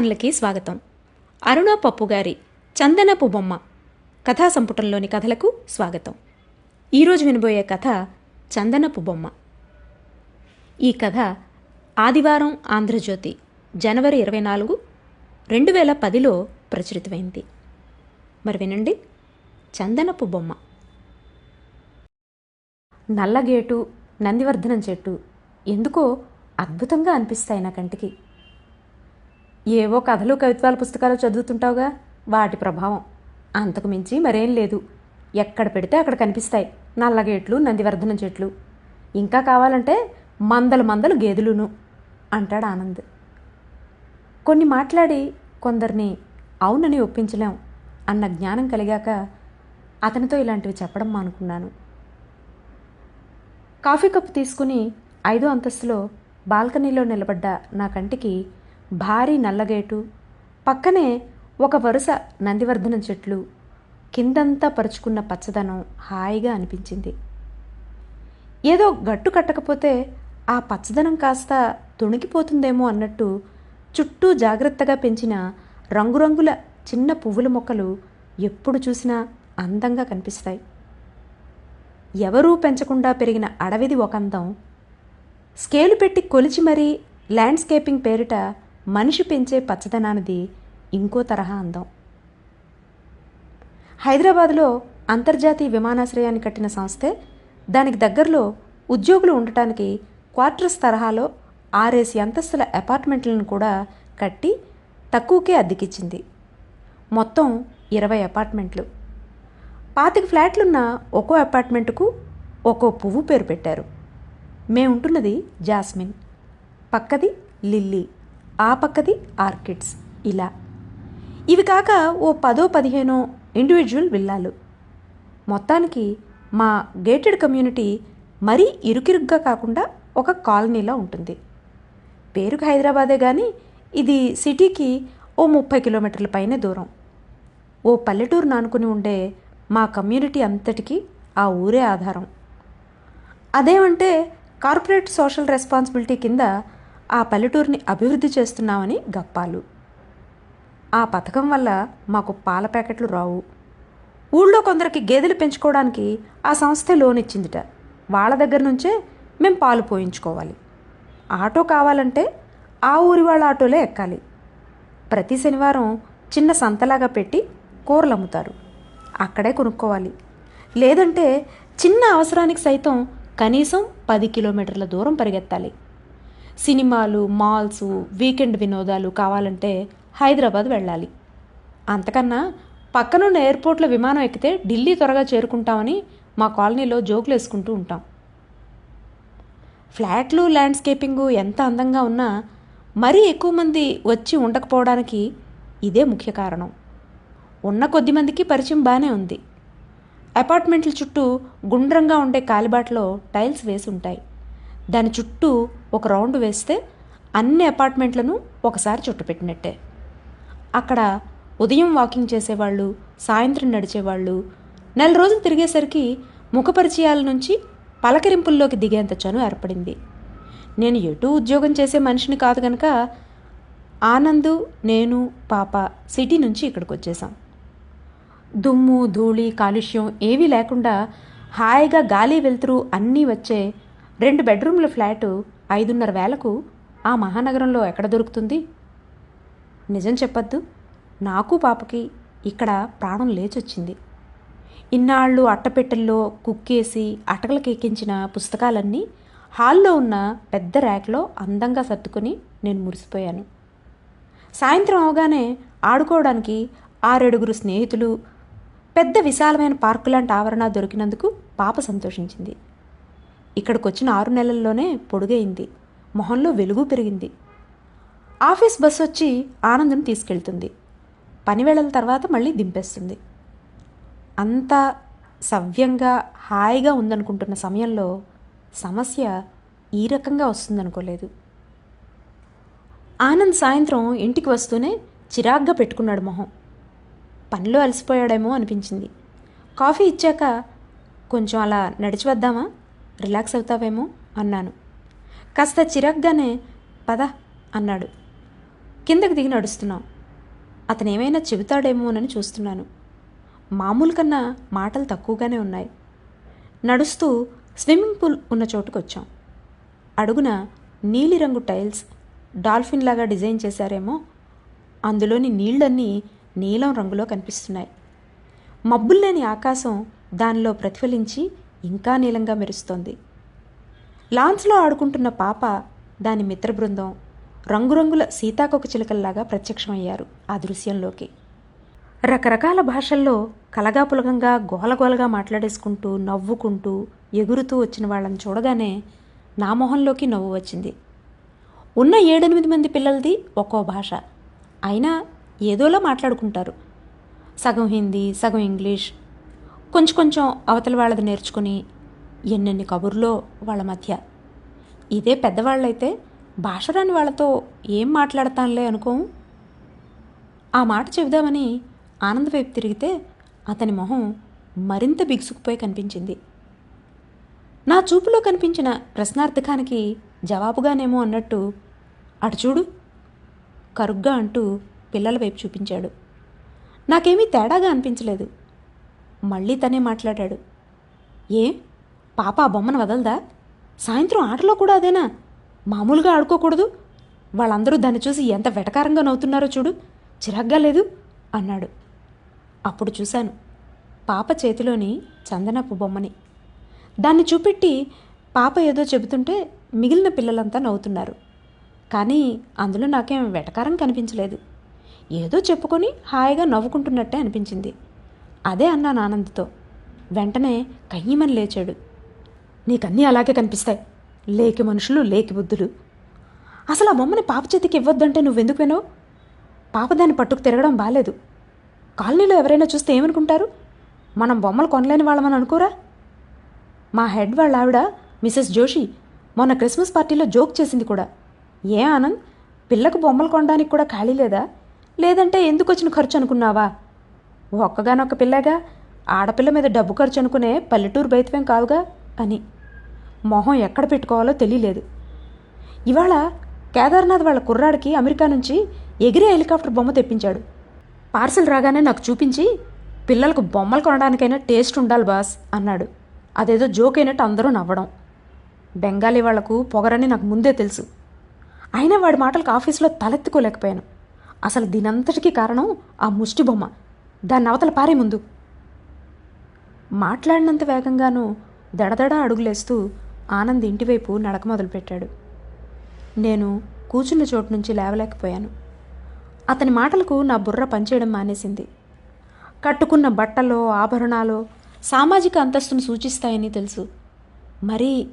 కథాభిమానులకి స్వాగతం. అరుణ పప్పు గారి చందనపు బొమ్మ కథా సంపుటంలోని కథలకు స్వాగతం. ఈరోజు వినబోయే కథ చందనపు బొమ్మ. ఈ కథ ఆదివారం ఆంధ్రజ్యోతి జనవరి ఇరవై నాలుగు రెండు వేల పదిలో ప్రచురితమైంది. మరి వినండి చందనపు బొమ్మ. నల్లగేటు నందివర్ధనం చెట్టు ఎందుకో అద్భుతంగా అనిపిస్తాయి నా కంటికి. ఏవో కథలు కవిత్వాల పుస్తకాలు చదువుతుంటావుగా. వాటి ప్రభావం. అంతకు మించి మరేం లేదు. ఎక్కడ పెడితే అక్కడ కనిపిస్తాయి. నల్లగేట్లు నందివర్ధనం చెట్లు. ఇంకా కావాలంటే మందలు మందలు గేదెలును అంటాడు ఆనంద్. కొన్ని మాట్లాడి కొందరిని అవునని ఒప్పించలేం అన్న జ్ఞానం కలిగాక అతనితో ఇలాంటివి చెప్పడం మానుకున్నాను. కాఫీ కప్పు తీసుకుని ఐదో అంతస్తులో బాల్కనీలో నిలబడ్డ నా కంటికి భారీ నల్లగేటు పక్కనే ఒక వరుస నందివర్ధనం చెట్లు కిందంతా పరుచుకున్న పచ్చదనం హాయిగా అనిపించింది. ఏదో గట్టు కట్టకపోతే ఆ పచ్చదనం కాస్త తుణికిపోతుందేమో అన్నట్టు చుట్టూ జాగ్రత్తగా పెంచిన రంగురంగుల చిన్న పువ్వుల మొక్కలు ఎప్పుడు చూసినా అందంగా కనిపిస్తాయి. ఎవరూ పెంచకుండా పెరిగిన అడవిది ఒక అందం. స్కేలు పెట్టి కొలిచి మరీ ల్యాండ్స్కేపింగ్ పేరిట మనిషి పెంచే పచ్చదనానిది ఇంకో తరహా అందం. హైదరాబాద్లో అంతర్జాతీయ విమానాశ్రయాన్ని కట్టిన సంస్థే దానికి దగ్గరలో ఉద్యోగులు ఉండటానికి క్వార్టర్స్ తరహాలో ఆరేసి అంతస్తుల అపార్ట్మెంట్లను కూడా కట్టి తక్కువకే అద్దెకిచ్చింది. మొత్తం ఇరవై అపార్ట్మెంట్లు. పాతిక ఫ్లాట్లున్న ఒక్కో అపార్ట్మెంటుకు ఒక్కో పువ్వు పేరు పెట్టారు. మేముంటున్నది జాస్మిన్ పక్కది లిల్లీ. ఆ పక్కది ఆర్కిడ్స్. ఇలా. ఇవి కాక ఓ పదో పదిహేనో ఇండివిజువల్ విల్లాలు. మొత్తానికి మా గేటెడ్ కమ్యూనిటీ మరీ ఇరుకిరుగ్గా కాకుండా ఒక కాలనీలా ఉంటుంది. పేరుకు హైదరాబాదే కానీ ఇది సిటీకి ఓ ముప్పై కిలోమీటర్ల పైనే దూరం. ఓ పల్లెటూరు నానుకుని ఉండే మా కమ్యూనిటీ అంతటికీ ఆ ఊరే ఆధారం. అదేమంటే కార్పొరేట్ సోషల్ రెస్పాన్సిబిలిటీ కింద ఆ పల్లెటూరిని అభివృద్ధి చేస్తున్నామని గప్పాలు. ఆ పథకం వల్ల మాకు పాల ప్యాకెట్లు రావు. ఊళ్ళో కొందరికి గేదెలు పెంచుకోవడానికి ఆ సంస్థ లోన్ ఇచ్చిందిట. వాళ్ళ దగ్గర నుంచే మేము పాలు పోయించుకోవాలి. ఆటో కావాలంటే ఆ ఊరి వాళ్ళ ఆటోలే ఎక్కాలి. ప్రతి శనివారం చిన్న సంతలాగా పెట్టి కూరలు అమ్ముతారు అక్కడే కొనుక్కోవాలి. లేదంటే చిన్న అవసరానికి సైతం కనీసం పది కిలోమీటర్ల దూరం పరిగెత్తాలి. సినిమాలు మాల్స్ వీకెండ్ వినోదాలు కావాలంటే హైదరాబాద్ వెళ్ళాలి. అంతకన్నా పక్కనున్న ఎయిర్పోర్ట్లో విమానం ఎక్కితే ఢిల్లీ త్వరగా చేరుకుంటామని మా కాలనీలో జోకులు వేసుకుంటూ ఉంటాం. ఫ్లాట్లు ల్యాండ్స్కేపింగు ఎంత అందంగా ఉన్నా మరీ ఎక్కువ మంది వచ్చి ఉండకపోవడానికి ఇదే ముఖ్య కారణం. ఉన్న కొద్ది మందికి పరిచయం బాగానే ఉంది. అపార్ట్మెంట్ల చుట్టూ గుండ్రంగా ఉండే కాలిబాటలో టైల్స్ వేసి ఉంటాయి దాని చుట్టూ ఒక రౌండ్ వేస్తే అన్ని అపార్ట్మెంట్లను ఒకసారి చుట్టుపెట్టినట్టే అక్కడ ఉదయం వాకింగ్ చేసేవాళ్ళు సాయంత్రం నడిచేవాళ్ళు నెల రోజులు తిరిగేసరికి ముఖపరిచయాల నుంచి పలకరింపుల్లోకి దిగేంత చను ఏర్పడింది. నేను ఎటు ఉద్యోగం చేసే మనిషిని కాదు కనుక ఆనందు నేను పాప సిటీ నుంచి ఇక్కడికి వచ్చేసాం దుమ్ము ధూళి కాలుష్యం ఏవీ లేకుండా హాయిగా గాలి వెలుతురు అన్నీ వచ్చే రెండు బెడ్రూమ్ల ఫ్లాటు ఐదున్నర వేలకు ఆ మహానగరంలో ఎక్కడ దొరుకుతుంది? నిజం చెప్పొద్దు. నాకు పాపకి ఇక్కడ ప్రాణం లేచొచ్చింది. ఇన్నాళ్ళు అట్టపెట్టెల్లో కుక్కేసి అటకలకెక్కించిన పుస్తకాలన్నీ హాల్లో ఉన్న పెద్ద ర్యాక్లో అందంగా సర్దుకొని నేను మురిసిపోయాను. సాయంత్రం అవగానే ఆడుకోవడానికి ఆరేడుగురు స్నేహితులు పెద్ద విశాలమైన పార్కు లాంటి ఆవరణ దొరికినందుకు పాప సంతోషించింది. ఇక్కడికి వచ్చిన ఆరు నెలల్లోనే పొడుగైంది. మొహంలో వెలుగు పెరిగింది. ఆఫీస్ బస్సు వచ్చి ఆనందం తీసుకెళ్తుంది పనివేళల తర్వాత మళ్ళీ దింపేస్తుంది. అంత సవ్యంగా హాయిగా ఉందనుకుంటున్న సమయంలో సమస్య ఈ రకంగా వస్తుందనుకోలేదు. ఆనంద్ సాయంత్రం ఇంటికి వస్తూనే చిరాగ్గా పెట్టుకున్నాడు మొహం. పనిలో అలసిపోయాడేమో అనిపించింది. కాఫీ ఇచ్చాక కొంచెం అలా నడిచి వద్దామా? రిలాక్స్ అవుతావేమో అన్నాను. కాస్త చిరాగ్గానే పద అన్నాడు. కిందకి దిగి నడుస్తున్నాం. అతనేమైనా చెబుతాడేమోనని చూస్తున్నాను. మామూలు కన్నా మాటలు తక్కువగానే ఉన్నాయి. నడుస్తూ స్విమ్మింగ్ పూల్ ఉన్న చోటుకు వచ్చాం అడుగున నీలిరంగు టైల్స్ డాల్ఫిన్ లాగా డిజైన్ చేశారేమో. అందులోని నీళ్ళన్నీ నీలం రంగులో కనిపిస్తున్నాయి. మబ్బుల్లేని ఆకాశం దానిలో ప్రతిఫలించి ఇంకా నీలంగా మెరుస్తోంది. లాన్స్లో ఆడుకుంటున్న పాప దాని మిత్ర బృందం రంగురంగుల సీతాకొక చిలుకల్లాగా ప్రత్యక్షమయ్యారు ఆ దృశ్యంలోకి. రకరకాల భాషల్లో కలగాపులగంగా గోలగోలగా మాట్లాడేసుకుంటూ నవ్వుకుంటూ ఎగురుతూ వచ్చిన వాళ్ళని చూడగానే నా మొహంలోకి నవ్వు వచ్చింది. ఉన్న ఏడెనిమిది మంది పిల్లలది ఒక్కో భాష. అయినా ఏదోలా మాట్లాడుకుంటారు. సగం హిందీ సగం ఇంగ్లీష్ కొంచెం కొంచెం అవతల వాళ్ళది నేర్చుకుని ఎన్నెన్ని కబుర్లో వాళ్ళ మధ్య. ఇదే పెద్దవాళ్ళైతే భాష రాని వాళ్ళతో ఏం మాట్లాడతానులే అనుకో. ఆ మాట చెబుదామని ఆనంద వైపు తిరిగితే అతని మొహం మరింత బిగుసుకుపోయి కనిపించింది. నా చూపులో కనిపించిన ప్రశ్నార్థకానికి జవాబుగానేమో అన్నట్టు అటు చూడు కరుగ్గా అంటూ పిల్లల వైపు చూపించాడు. నాకేమీ తేడాగా అనిపించలేదు. మళ్ళీ తనే మాట్లాడాడు. ఏ? పాప ఆ బొమ్మను వదలదా? సాయంత్రం ఆటలో కూడా అదేనా? మామూలుగా ఆడుకోకూడదు? వాళ్ళందరూ దాన్ని చూసి ఎంత వెటకారంగా నవ్వుతున్నారో చూడు. చిరాగ్గా లేదు? అన్నాడు. అప్పుడు చూశాను. పాప చేతిలోని చందనపు బొమ్మని. దాన్ని చూపెట్టి పాప ఏదో చెబుతుంటే మిగిలిన పిల్లలంతా నవ్వుతున్నారు. కానీ అందులో నాకేం వెటకారం కనిపించలేదు. ఏదో చెప్పుకొని హాయిగా నవ్వుకుంటున్నట్టే అనిపించింది. అదే అన్నాను ఆనంద్తో వెంటనే కయ్యమని లేచాడు. నీకన్నీ అలాగే కనిపిస్తాయి. లేకి మనుషులు లేకి బుద్ధులు. అసలు ఆ బొమ్మని పాప చేతికి ఇవ్వద్దంటే నువ్వెందుకు వినవు? పాప దాన్ని పట్టుకు తిరగడం బాలేదు. కాలనీలో ఎవరైనా చూస్తే ఏమనుకుంటారు? మనం బొమ్మలు కొనలేని వాళ్ళమని అనుకోరా? మా హెడ్ వాళ్ళ ఆవిడ మిసెస్ జోషి మొన్న క్రిస్మస్ పార్టీలో జోక్ చేసింది కూడా. ఏ ఆనంద్ పిల్లకు బొమ్మలు కొనడానికి కూడా ఖాళీ లేదా? లేదంటే ఎందుకు వచ్చిన ఖర్చు అనుకున్నావా? ఒక్కగానొక్క పిల్లగా ఆడపిల్ల మీద డబ్బు ఖర్చు అనుకునే పల్లెటూరు బయటవేం కాదుగా అని. మొహం ఎక్కడ పెట్టుకోవాలో తెలియలేదు ఇవాళ కేదార్నాథ్ వాళ్ళ కుర్రాడికి అమెరికా నుంచి ఎగిరే హెలికాప్టర్ బొమ్మ తెప్పించాడు. పార్సల్ రాగానే నాకు చూపించి పిల్లలకు బొమ్మలు కొనడానికైనా టేస్ట్ ఉండాలి బాస్ అన్నాడు. అదేదో జోక్ అయినట్టు అందరూ నవ్వడం. బెంగాలీ వాళ్ళకు పొగరని నాకు ముందే తెలుసు. అయినా వాడి మాటలకు ఆఫీస్లో తలెత్తుకోలేకపోయాను. అసలు దీనంతటికీ కారణం ఆ ముష్టి బొమ్మ. దాన్ని అవతల పారే ముందు. మాట్లాడినంత వేగంగానూ దడదడ అడుగులేస్తూ ఆనంద్ ఇంటివైపు నడక మొదలుపెట్టాడు. నేను కూర్చున్న చోటు నుంచి లేవలేకపోయాను. అతని మాటలకు నా బుర్ర పనిచేయడం మానేసింది. కట్టుకున్న బట్టలో ఆభరణాలు సామాజిక అంతస్తును సూచిస్తాయని తెలుసు. మరి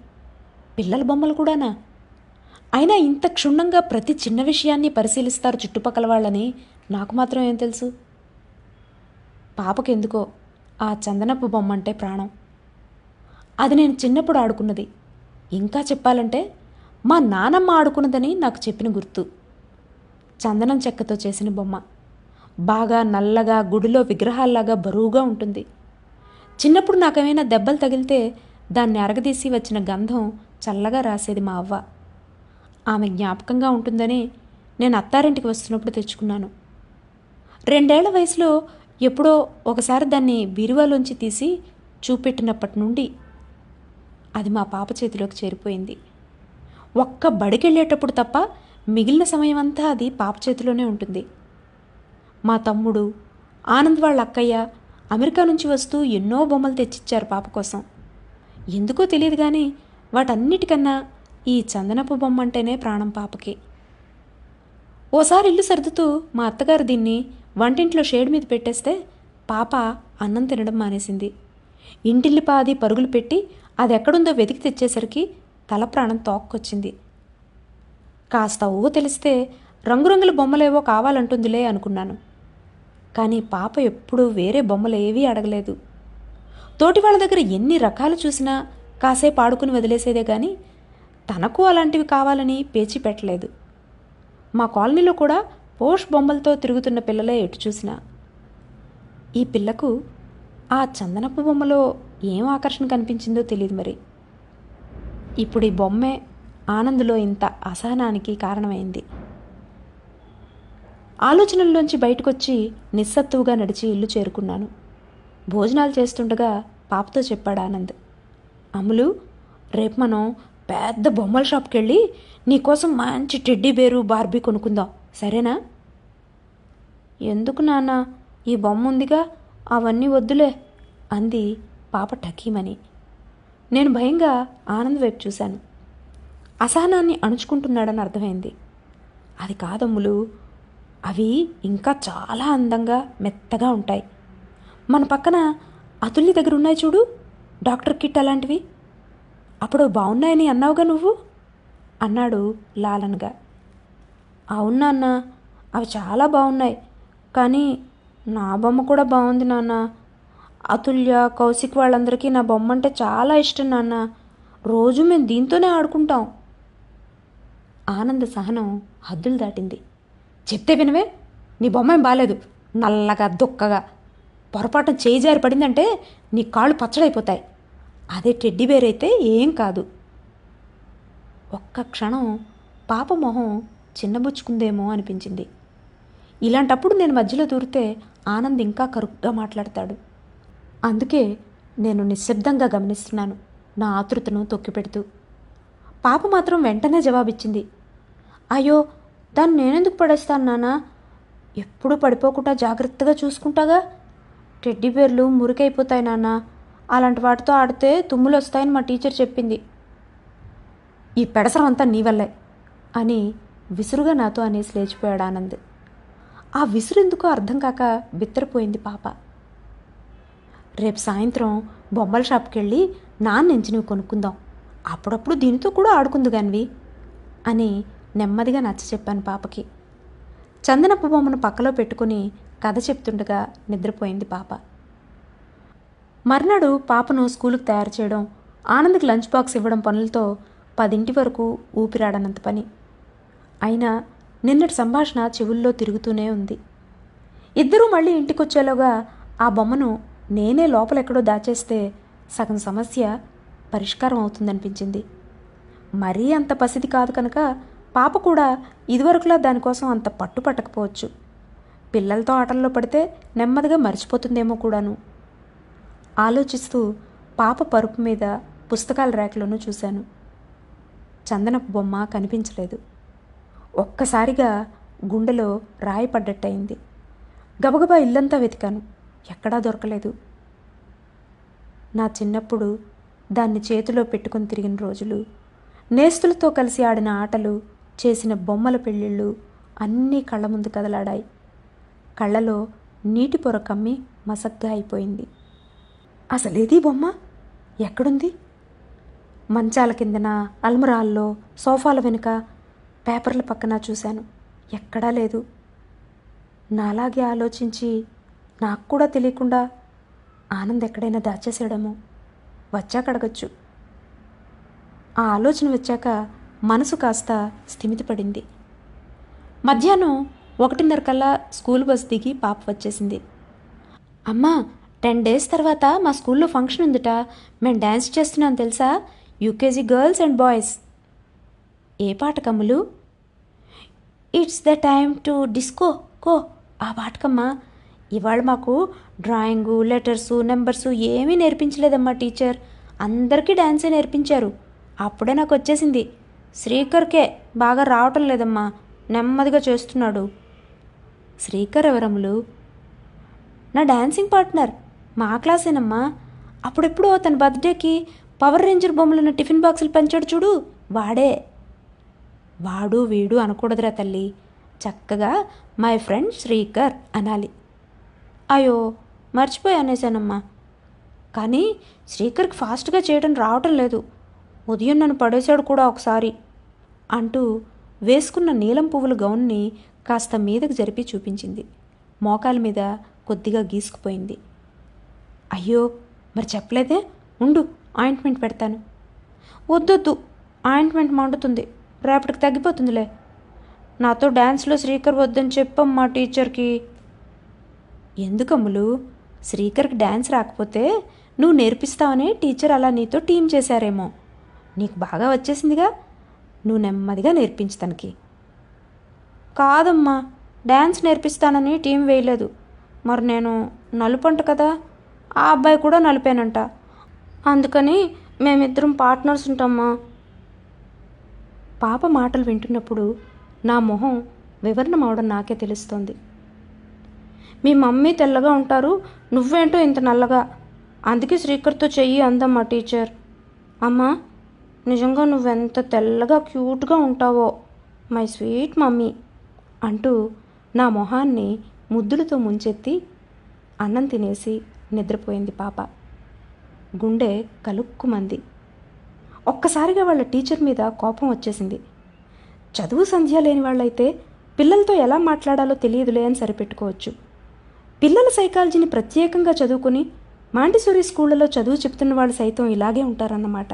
పిల్లల బొమ్మలు కూడానా? అయినా ఇంత క్షుణ్ణంగా ప్రతి చిన్న విషయాన్ని పరిశీలిస్తారు చుట్టుపక్కల వాళ్ళని నాకు మాత్రం ఏం తెలుసు? పాపకెందుకో ఆ చందనపు బొమ్మ అంటే ప్రాణం. అది నేను చిన్నప్పుడు ఆడుకున్నది. ఇంకా చెప్పాలంటే మా నానమ్మ ఆడుకున్నదని నాకు చెప్పిన గుర్తు. చందనం చెక్కతో చేసిన బొమ్మ. బాగా నల్లగా గుడిలో విగ్రహాల్లాగా బరువుగా ఉంటుంది. చిన్నప్పుడు నాకేమైనా దెబ్బలు తగిలితే దాన్ని అరగదీసి వచ్చిన గంధం చల్లగా రాసేది మా అవ్వ. ఆమె జ్ఞాపకంగా ఉంటుందని నేను అత్తారింటికి వస్తున్నప్పుడు తెచ్చుకున్నాను. రెండేళ్ళ వయసులో ఎప్పుడో ఒకసారి దాన్ని బీరువాలోంచి తీసి చూపెట్టినప్పటి నుండి అది మా పాప చేతిలోకి చేరిపోయింది. ఒక్క బడికెళ్ళేటప్పుడు తప్ప మిగిలిన సమయం అంతా అది పాప చేతిలోనే ఉంటుంది. మా తమ్ముడు ఆనంద్ వాళ్ళ అక్కయ్య అమెరికా నుంచి వస్తూ ఎన్నో బొమ్మలు తెచ్చిచ్చారు పాప కోసం. ఎందుకో తెలియదు కానీ వాటన్నిటికన్నా ఈ చందనపు బొమ్మ అంటేనే ప్రాణం పాపకి. ఓసారి ఇల్లు సర్దుతూ మా అత్తగారు దీన్ని వంటింట్లో షేడ్ మీద పెట్టేస్తే పాప అన్నం తినడం మానేసింది. ఇంటిల్లిపాది పరుగులు పెట్టి అది ఎక్కడుందో వెతికి తెచ్చేసరికి తల ప్రాణం తోక్కొచ్చింది. కాస్త ఊహ తెలిస్తే రంగురంగుల బొమ్మలేవో కావాలంటుందిలే అనుకున్నాను. కానీ పాప ఎప్పుడూ వేరే బొమ్మలు ఏవీ అడగలేదు. తోటి వాళ్ళ దగ్గర ఎన్ని రకాలు చూసినా కాసేపు ఆడుకుని వదిలేసేదే కానీ తనకు అలాంటివి కావాలని పేచి పెట్టలేదు. మా కాలనీలో కూడా పోష్ బొమ్మలతో తిరుగుతున్న పిల్లలే ఎటు చూసినా. ఈ పిల్లకు ఆ చందనపు బొమ్మలో ఏం ఆకర్షణ కనిపించిందో తెలియదు మరి. ఇప్పుడు ఈ బొమ్మే ఆనందులో ఇంత అసహనానికి కారణమైంది. ఆలోచనల్లోంచి బయటకొచ్చి నిస్సత్తువుగా నడిచి ఇల్లు చేరుకున్నాను. భోజనాలు చేస్తుండగా పాపతో చెప్పాడు ఆనంద్. అమ్ములు రేపు మనం పెద్ద బొమ్మల షాప్కి వెళ్ళి నీకోసం మంచి టెడ్డీ బేరు బార్బీ కొనుక్కుందాం. సరేనా? ఎందుకు నాన్న? ఈ బొమ్మ ఉందిగా అవన్నీ వద్దులే అంది పాప టకీమని. నేను భయంగా ఆనంద్ వైపు చూశాను. అసహనాన్ని అణుచుకుంటున్నాడని అర్థమైంది. అది కాదమ్ములు అవి ఇంకా చాలా అందంగా మెత్తగా ఉంటాయి. మన పక్కన అతుల్ని దగ్గర ఉన్నాయి చూడు డాక్టర్ కిట్ అలాంటివి. అప్పుడు బాగున్నాయని అన్నావుగా నువ్వు? అన్నాడు లాలన్గా. అవును నాన్న అవి చాలా బాగున్నాయి. కానీ నా బొమ్మ కూడా బాగుంది నాన్న. అతుల్య కౌశిక్ వాళ్ళందరికీ నా బొమ్మ అంటే చాలా ఇష్టం నాన్న. రోజు మేము దీంతోనే ఆడుకుంటాం. ఆనంద సహనం హద్దులు దాటింది. చెప్తే వినవే నీ బొమ్మ ఏం బాలేదు. నల్లగా దుక్కగా. పొరపాటు చేయి జారి పడిందంటే నీ కాళ్ళు పచ్చడైపోతాయి. అదే టెడ్డీ బేర్ అయితే ఏం కాదు. ఒక్క క్షణం పాప మొహం చిన్నబుచ్చుకుందేమో అనిపించింది. ఇలాంటప్పుడు నేను మధ్యలో దూరితే ఆనంద్ ఇంకా కరుగ్గా మాట్లాడతాడు. అందుకే నేను నిశ్శబ్దంగా గమనిస్తున్నాను నా ఆతృతను తొక్కిపెడుతూ. పాప మాత్రం వెంటనే జవాబిచ్చింది. అయ్యో దాన్ని నేనెందుకు పడేస్తాను నాన్న? ఎప్పుడూ పడిపోకుండా జాగ్రత్తగా చూసుకుంటాగా? టెడ్డీ బేర్లు మురికైపోతాయి నాన్న. అలాంటి వాటితో ఆడితే తుమ్ములు వస్తాయని మా టీచర్ చెప్పింది. ఈ పెడసరం అంతా నీ వల్లే అని విసురుగా నాతో అనేసి లేచిపోయాడు ఆనంద్. ఆ విసురు ఎందుకో అర్థం కాక బిత్తరపోయింది పాప. రేపు సాయంత్రం బొమ్మల షాప్కి వెళ్ళి నాన్న నుంచి నువ్వు కొనుక్కుందాం. అప్పుడప్పుడు దీనితో కూడా ఆడుకుందు గానివి అని నెమ్మదిగా నచ్చ చెప్పాను పాపకి. చందనప్ప బొమ్మను పక్కలో పెట్టుకుని కథ చెప్తుండగా నిద్రపోయింది పాప. మర్నాడు పాపను స్కూలుకు తయారు చేయడం ఆనంద్కి లంచ్ బాక్స్ ఇవ్వడం పనులతో పదింటి వరకు ఊపిరాడనంత పని. అయినా నిన్నటి సంభాషణ చెవుల్లో తిరుగుతూనే ఉంది. ఇద్దరూ మళ్ళీ ఇంటికొచ్చేలోగా ఆ బొమ్మను నేనే లోపలెక్కడో దాచేస్తే సగం సమస్య పరిష్కారం అవుతుందనిపించింది. మరీ అంత పసిది కాదు కనుక పాప కూడా ఇదివరకులా దానికోసం అంత పట్టు పట్టకపోవచ్చు. పిల్లలతో ఆటల్లో పడితే నెమ్మదిగా మర్చిపోతుందేమో కూడాను. ఆలోచిస్తూ పాప పరుపు మీద పుస్తకాల ర్యాక్లోనూ చూశాను. చందనపు బొమ్మ కనిపించలేదు. ఒక్కసారిగా గుండెలో రాయి పడ్డట్టయింది. గబగబా ఇల్లంతా వెతికాను. ఎక్కడా దొరకలేదు. నా చిన్నప్పుడు దాన్ని చేతిలో పెట్టుకొని తిరిగిన రోజులు నేస్తులతో కలిసి ఆడిన ఆటలు చేసిన బొమ్మల పెళ్ళిళ్ళు అన్నీ కళ్ళ ముందు కదలాడాయి. కళ్ళలో నీటి పొర కమ్మి మసగ్గా అయిపోయింది. అసలేది బొమ్మ? ఎక్కడుంది? మంచాల కిందన అల్మరాల్లో సోఫాల వెనుక పేపర్ల పక్కన చూశాను. ఎక్కడా లేదు. నాలాగే ఆలోచించి నాకు కూడా తెలియకుండా ఆనంద్ ఎక్కడైనా దాచేసాడేమో వచ్చాక అడగచ్చు. ఆ ఆలోచన వచ్చాక మనసు కాస్త స్థిమితపడింది మధ్యాహ్నం ఒకటిన్నర కల్లా స్కూల్ బస్ దిగి పాప వచ్చేసింది. అమ్మా టెన్ డేస్ తర్వాత మా స్కూల్లో ఫంక్షన్ ఉందిట. మేము డ్యాన్స్ చేస్తున్నాం తెలుసా? UKG girls and boys. ఏ పాట కమ్ములు? It's the time to disco కో. ఆ పాటకమ్మా ఇవాళ మాకు డ్రాయింగు లెటర్సు నెంబర్సు ఏమీ నేర్పించలేదమ్మా టీచర్. అందరికీ డ్యాన్సే నేర్పించారు. అప్పుడే నాకు వచ్చేసింది. శ్రీకర్కే బాగా రావటం లేదమ్మా నెమ్మదిగా చేస్తున్నాడు. శ్రీకర్ ఎవరములు? నా డ్యాన్సింగ్ పార్ట్నర్ మా క్లాసేనమ్మా. అప్పుడెప్పుడో తన బర్త్డేకి పవర్ రేంజర్ బొమ్మలున్న టిఫిన్ బాక్సులు పంచాడు చూడు వాడే. వాడు వీడు అనకూడదురా తల్లి. చక్కగా మై ఫ్రెండ్ శ్రీకర్ అనాలి. అయ్యో మర్చిపోయి అనేశానమ్మా. కానీ శ్రీకర్కి ఫాస్ట్గా చేయడం రావటం లేదు. ఉదయం నన్ను పడేశాడు కూడా ఒకసారి అంటూ వేసుకున్న నీలం పువ్వుల గౌన్ని కాస్త మీదకు జరిపి చూపించింది. మోకాల మీద కొద్దిగా గీసుకుపోయింది. అయ్యో మరి చెప్పలేదే? ఉండు ఆయింట్మెంట్ పెడతాను. వద్దొద్దు ఆయింట్మెంట్ మండుతుంది. రేపటికి తగ్గిపోతుందిలే. నాతో డ్యాన్స్లో శ్రీకర్ వద్దని చెప్పమ్మా టీచర్కి. ఎందుకమ్ములు? శ్రీకర్కి డ్యాన్స్ రాకపోతే నువ్వు నేర్పిస్తావని టీచర్ అలా నీతో టీం చేశారేమో. నీకు బాగా వచ్చేసిందిగా? నువ్వు నెమ్మదిగా నేర్పించు తనకి. కాదమ్మా డ్యాన్స్ నేర్పిస్తానని టీం వేయలేదు. మరి నేను నలుపంట కదా? ఆ అబ్బాయి కూడా నలిపానంట. అందుకని మేమిద్దరం పార్ట్నర్స్ ఉంటామా? పాప మాటలు వింటున్నప్పుడు నా మొహం వివరణం అవడం నాకే తెలుస్తోంది. మీ మమ్మీ తెల్లగా ఉంటారు నువ్వేంటో ఇంత నల్లగా? అందుకే శ్రీకర్తో చెయ్యి అందమ్మా టీచర్. అమ్మా నిజంగా నువ్వెంత తెల్లగా క్యూట్గా ఉంటావో మై స్వీట్ మమ్మీ అంటూ నా మొహాన్ని ముద్దులతో ముంచెత్తి అన్నం తినేసి నిద్రపోయింది పాప. గుండె కలుక్కుమంది. ఒక్కసారిగా వాళ్ళ టీచర్ మీద కోపం వచ్చేసింది. చదువు సంధ్య లేని వాళ్ళైతే పిల్లలతో ఎలా మాట్లాడాలో తెలియదులే అని సరిపెట్టుకోవచ్చు. పిల్లల సైకాలజీని ప్రత్యేకంగా చదువుకుని మాంటిసోరీ స్కూళ్ళలో చదువు చెప్తున్న వాళ్ళు సైతం ఇలాగే ఉంటారన్నమాట.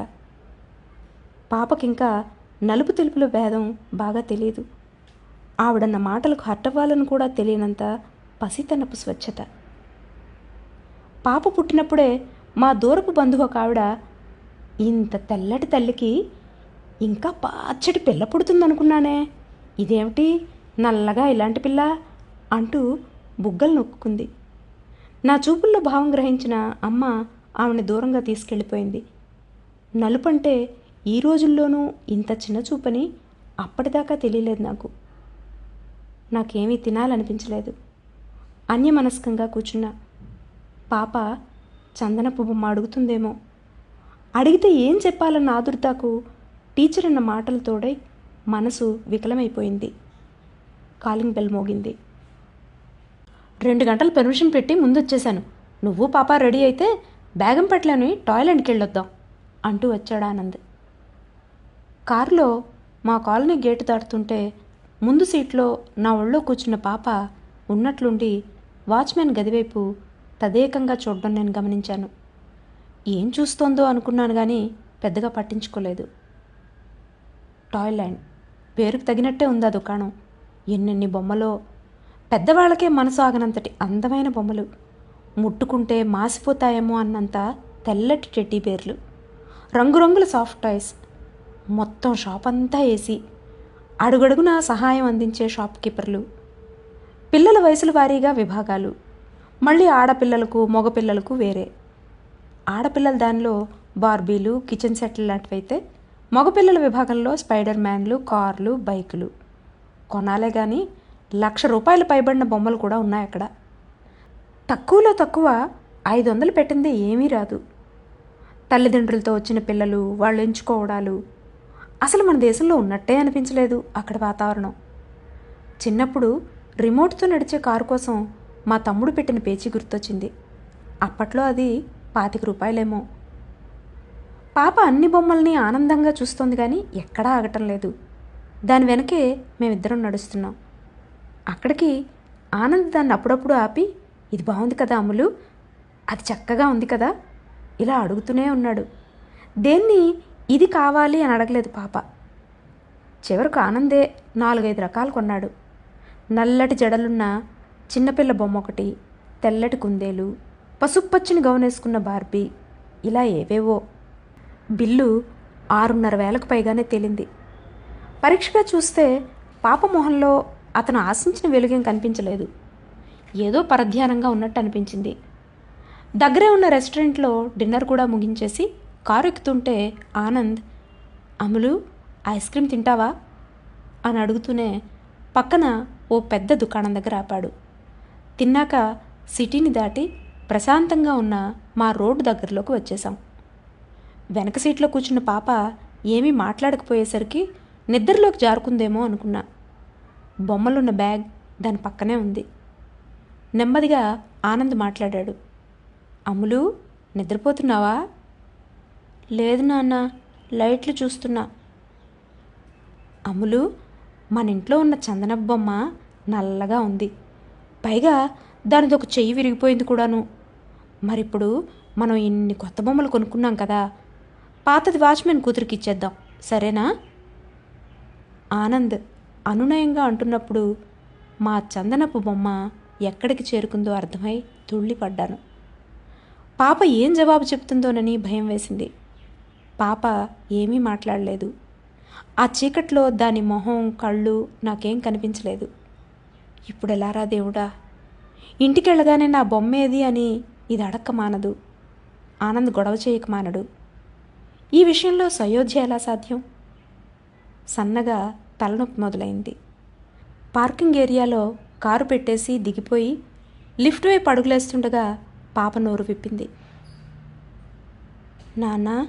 పాపకింకా నలుపు తెలుపుల భేదం బాగా తెలియదు ఆవిడన్న మాటలకు హర్టవ్వాలని కూడా తెలియనంత పసితనపు స్వచ్ఛత. పాప పుట్టినప్పుడే మా దూరపు బంధువు ఒక ఆవిడ ఇంత తెల్లటి తల్లికి ఇంకా పచ్చటి పిల్ల పుడుతుందనుకున్నానే. ఇదేమిటి? నల్లగా ఇలాంటి పిల్ల? అంటూ బుగ్గలు నొక్కుంది నా చూపుల్లో భావం గ్రహించిన అమ్మ ఆమెను దూరంగా తీసుకెళ్ళిపోయింది. నలుపంటే ఈ రోజుల్లోనూ ఇంత చిన్న చూపని అప్పటిదాకా తెలియలేదు నాకు. నాకేమీ తినాలనిపించలేదు. అన్యమనస్కంగా కూర్చున్నా పాప చందనపు బొమ్మ అడుగుతుందేమో అడిగితే ఏం చెప్పాలన్న ఆదుర్దాకు టీచర్ అన్న మాటలతోడై మనసు వికలమైపోయింది. కాలింగ్ బెల్ మోగింది. రెండు గంటలు పెర్మిషన్ పెట్టి ముందు వచ్చేశాను నువ్వు పాప రెడీ అయితే బ్యాగం బేగంపట్లని టాయిలెట్కి వెళ్ళొద్దాం అంటూ వచ్చాడు ఆనంద్ కారులో మా కాలనీ గేటు దాటుతుంటే ముందు సీట్లో నా ఒళ్ళో కూర్చున్న పాప ఉన్నట్లుండి వాచ్మెన్ గదివైపు తదేకంగా చూడడం నేను గమనించాను. ఏం చూస్తోందో అనుకున్నాను కానీ పెద్దగా పట్టించుకోలేదు. టాయ్లాండ్ పేరుకు తగినట్టే ఉంది ఆ దుకాణం. ఎన్నెన్ని బొమ్మలో. పెద్దవాళ్ళకే మనసు ఆగనంతటి అందమైన బొమ్మలు. ముట్టుకుంటే మాసిపోతాయేమో అన్నంత తెల్లటి టెడ్డీ బేర్లు రంగురంగుల సాఫ్ట్ టాయ్స్. మొత్తం షాప్ అంతా వేసి అడుగడుగున సహాయం అందించే షాప్ కీపర్లు పిల్లల వయసుల వారీగా విభాగాలు. మళ్ళీ ఆడపిల్లలకు మగపిల్లలకు వేరే. ఆడపిల్లల దానిలో బార్బీలు కిచెన్ సెట్లు లాంటివైతే మగపిల్లల విభాగంలో స్పైడర్ మ్యాన్లు కార్లు బైకులు. కొనాలే కానీ లక్ష రూపాయలు పైబడిన బొమ్మలు కూడా ఉన్నాయి అక్కడ. తక్కువలో తక్కువ ఐదు వందలు పెట్టింది ఏమీ రాదు. తల్లిదండ్రులతో వచ్చిన పిల్లలు వాళ్ళు ఎంచుకోవడాలు. అసలు మన దేశంలో ఉన్నట్టే అనిపించలేదు అక్కడ వాతావరణం. చిన్నప్పుడు రిమోట్తో నడిచే కారు కోసం మా తమ్ముడు పెట్టిన పేచీ గుర్తొచ్చింది. అప్పట్లో అది పాతిక రూపాయలేమో. పాప అన్ని బొమ్మల్ని ఆనందంగా చూస్తోంది కానీ ఎక్కడా ఆగటం లేదు. దాని వెనకే మేమిద్దరం నడుస్తున్నాం. అక్కడికి ఆనంద్ దాన్ని అప్పుడప్పుడు ఆపి ఇది బాగుంది కదా అమ్ములు? అది చక్కగా ఉంది కదా? ఇలా అడుగుతూనే ఉన్నాడు. దేన్ని ఇది కావాలి అని అడగలేదు పాప. చివరకు ఆనందే నాలుగైదు రకాలు కొన్నాడు. నల్లటి జడలున్న చిన్నపిల్ల బొమ్మ ఒకటి తెల్లటి కుందేలు పసుపచ్చని గౌనేసుకున్న బార్బీ ఇలా ఏవేవో. బిల్లు ఆరున్నర వేలకు పైగానే తేలింది. పరీక్షగా చూస్తే పాప మొహంలో అతను ఆశించిన వెలుగేం కనిపించలేదు. ఏదో పరధ్యానంగా ఉన్నట్టు అనిపించింది. దగ్గరే ఉన్న రెస్టారెంట్లో డిన్నర్ కూడా ముగించేసి కారు ఎక్కుతుంటే ఆనంద్ అమలు ఐస్ క్రీమ్ తింటావా? అని అడుగుతూనే పక్కన ఓ పెద్ద దుకాణం దగ్గర ఆపాడు. తిన్నాక సిటీని దాటి ప్రశాంతంగా ఉన్న మా రోడ్డు దగ్గరలోకి వచ్చేసాం వెనక సీట్లో కూర్చున్న పాప ఏమీ మాట్లాడకపోయేసరికి నిద్రలోకి జారుకుందేమో అనుకున్నా. బొమ్మలున్న బ్యాగ్ దాని పక్కనే ఉంది. నెమ్మదిగా ఆనంద్ మాట్లాడాడు. అమ్ములు నిద్రపోతున్నావా? లేదు నాన్న లైట్లు చూస్తున్నా. అమ్ములు మన ఇంట్లో ఉన్న చందన బొమ్మ నల్లగా ఉంది. పైగా దానిది ఒక చెయ్యి విరిగిపోయింది కూడాను. మరిప్పుడు మనం ఇన్ని కొత్త బొమ్మలు కొనుక్కున్నాం కదా పాతది వాచ్మెన్ కూతురికి ఇచ్చేద్దాం. సరేనా? ఆనంద్ అనునయంగా అంటున్నప్పుడు మా చందనపు బొమ్మ ఎక్కడికి చేరుకుందో అర్థమై తుళ్ళిపడ్డాను. పాప ఏం జవాబు చెప్తుందోనని భయం వేసింది. పాప ఏమీ మాట్లాడలేదు. ఆ చీకట్లో దాని మొహం కళ్ళు నాకేం కనిపించలేదు. ఇప్పుడు ఎలారా దేవుడా? ఇంటికెళ్ళగానే నా బొమ్మ ఏది అని ఇది అడక్క మానదు ఆనంద్ గొడవ చేయక మానడు ఈ విషయంలో సయోధ్య ఎలా సాధ్యం? సన్నగా తలనొప్పి మొదలైంది. పార్కింగ్ ఏరియాలో కారు పెట్టేసి దిగిపోయి లిఫ్ట్ వైపు అడుగులేస్తుండగా పాప నోరు విప్పింది. నాన్న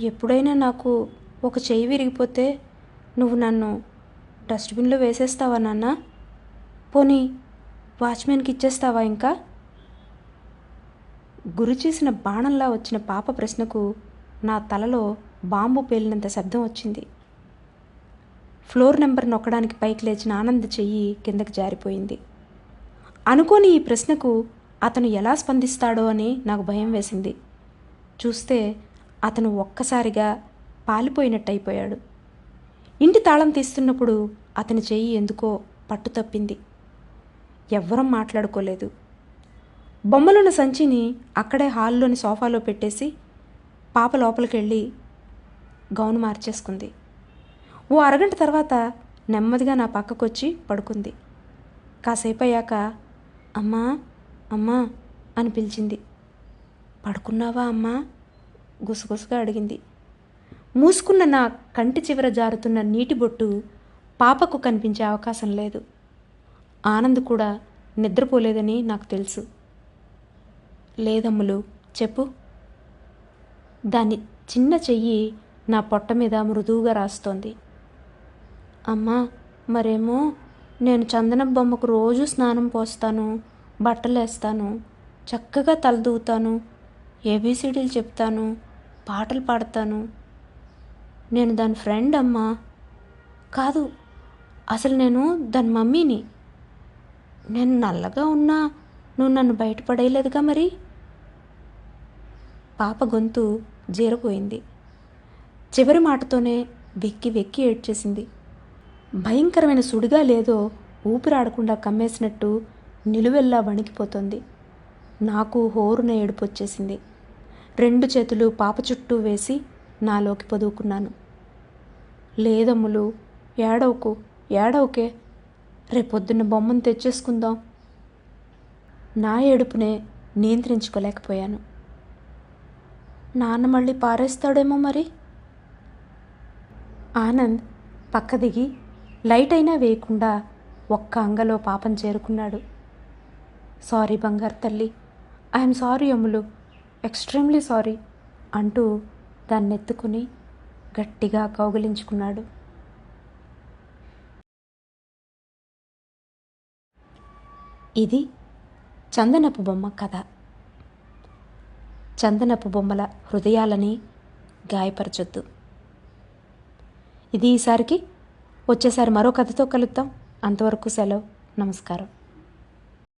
ఎప్పుడైనా నాకు ఒక చెయ్యి విరిగిపోతే నువ్వు నన్ను డస్ట్బిన్లో వేసేస్తావా నాన్న? పోనీ వాచ్మెన్కి ఇచ్చేస్తావా ఇంకా? గురి చేసిన బాణంలా వచ్చిన పాప ప్రశ్నకు నా తలలో బాంబు పేలినంత శబ్దం వచ్చింది. ఫ్లోర్ నెంబర్ నొక్కడానికి పైకి లేచిన ఆనంద్ చెయ్యి కిందకి జారిపోయింది. అనుకోని ఈ ప్రశ్నకు అతను ఎలా స్పందిస్తాడో అని నాకు భయం వేసింది. చూస్తే అతను ఒక్కసారిగా పాలిపోయినట్టు అయిపోయాడు ఇంటి తాళం తీస్తున్నప్పుడు అతని చెయ్యి ఎందుకో పట్టు తప్పింది ఎవ్వరం మాట్లాడుకోలేదు. బొమ్మలున్న సంచిని అక్కడే హాల్లోని సోఫాలో పెట్టేసి పాప లోపలికి వెళ్ళి గౌను మార్చేసుకుంది. ఓ అరగంట తర్వాత నెమ్మదిగా నా పక్కకొచ్చి పడుకుంది. కాసేపు అయ్యాక అమ్మా అమ్మా అని పిలిచింది. పడుకున్నావా అమ్మా? గుసగుసగా అడిగింది. మూసుకున్న నా కంటి చివర జారుతున్న నీటి బొట్టు పాపకు కనిపించే అవకాశం లేదు. ఆనంద్ కూడా నిద్రపోలేదని నాకు తెలుసు. లేదమ్ములు చెప్పు. దాని చిన్న చెయ్యి నా పొట్ట మీద మృదువుగా రాస్తోంది. అమ్మా మరేమో? నేను చందన బొమ్మకు రోజు స్నానం పోస్తాను బట్టలు వేస్తాను చక్కగా తలదూతాను ఏబీసీడీలు చెప్తాను పాటలు పాడతాను. నేను దాని ఫ్రెండ్ అమ్మా. కాదు అసలు నేను దాని మమ్మీని. నేను నల్లగా ఉన్నా నువ్వు నన్ను బయటపడేయలేదుగా మరి? పాప గొంతు జీరపోయింది. చివరి మాటతోనే వెక్కి వెక్కి ఏడ్చేసింది. భయంకరమైన సుడిగా లేదో ఊపిరాడకుండా కమ్మేసినట్టు నిలువెల్లా వణికిపోతుంది. నాకు హోరున ఏడుపొచ్చేసింది. రెండు చేతులు పాప చుట్టూ వేసి నాలోకి పొదువుకున్నాను. లేదమ్ములు ఏడవకు ఏడవకే రేపొద్దున్న బొమ్మను తెచ్చేసుకుందాం. నా ఏడుపునే నియంత్రించుకోలేకపోయాను. నాన్న మళ్ళీ పారేస్తాడేమో మరి? ఆనంద్ పక్క దిగి లైట్ అయినా వేయకుండా ఒక్క అంగలో పాపం చేరుకున్నాడు. సారీ బంగారు తల్లి. I'm sorry Ammulu. Extremely sorry అంటూ దాన్ని ఎత్తుకుని గట్టిగా కౌగిలించుకున్నాడు. ఇది చందనపు బొమ్మ కథ. చందనపు బొమ్మల హృదయాలని గాయపరచొద్దు. ఇది ఈసారికి. వచ్చేసారి మరో కథతో కలుద్దాం. అంతవరకు సెలవు. నమస్కారం.